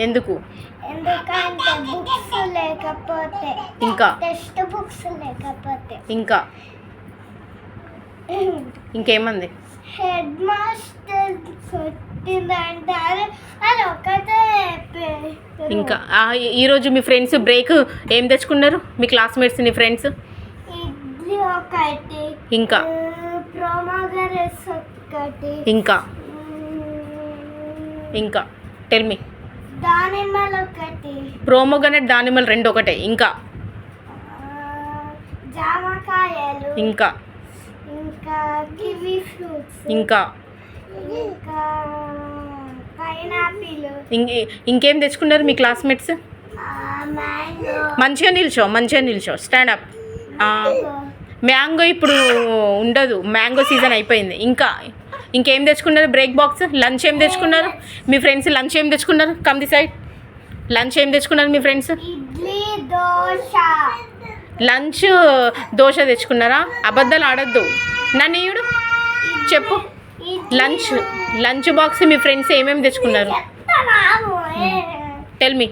ఎందుకు? ఎందుకంటే బుక్స్ లేకపోతే ఇంకా. టెక్స్ట్ బుక్స్ లేకపోతే. ఇంకా. ఇంకేమంది? హెడ్ మాస్టర్ కొట్టిందంటే అది ఒకటే. ఇంకా. ఈరోజు మీ ఫ్రెండ్స్ బ్రేక్ ఏం తెచ్చుకున్నారు? మీ క్లాస్మేట్స్ నీ ఫ్రెండ్స్ ఇడ్లీ ఒకటి ఇంకా. ప్రోమోగరెస్ ఒకటి. ఇంకా. ఇంకా. టెల్ మీ దానిమ్మలు ఒకటి ప్రోమోగనెట్ దానిమ్మలు రెండు ఒకటే ఇంకా జామకాయలు. ఇంకా. ఇంకా కివీ ఫ్రూట్స్. ఇంకా. ఇంకా పైనాపిల్. ఇంకే ఇంకేం తెచ్చుకున్నారు మీ క్లాస్మేట్స్? మంచిగా నిల్చో మంచిగా నిల్చో స్టాండ్ అప్. మ్యాంగో ఇప్పుడు ఉండదు మ్యాంగో సీజన్ అయిపోయింది. ఇంకా ఇంకేం తెచ్చుకున్నారు? బ్రేక్ బాక్స్ లంచ్ ఏం తెచ్చుకున్నారు? మీ ఫ్రెండ్స్ లంచ్ ఏం తెచ్చుకున్నారు? కమ్ ది సైడ్ లంచ్ ఏం తెచ్చుకున్నారు మీ ఫ్రెండ్స్ ఇడ్లీ దోశ. లంచ్ దోశ తెచ్చుకున్నారా? అబద్ధాలు ఆడద్దు. నన్నీయుడు చెప్పు. లంచ్ లంచ్ బాక్స్ మీ ఫ్రెండ్స్ ఏమేమి తెచ్చుకున్నారు? Tell me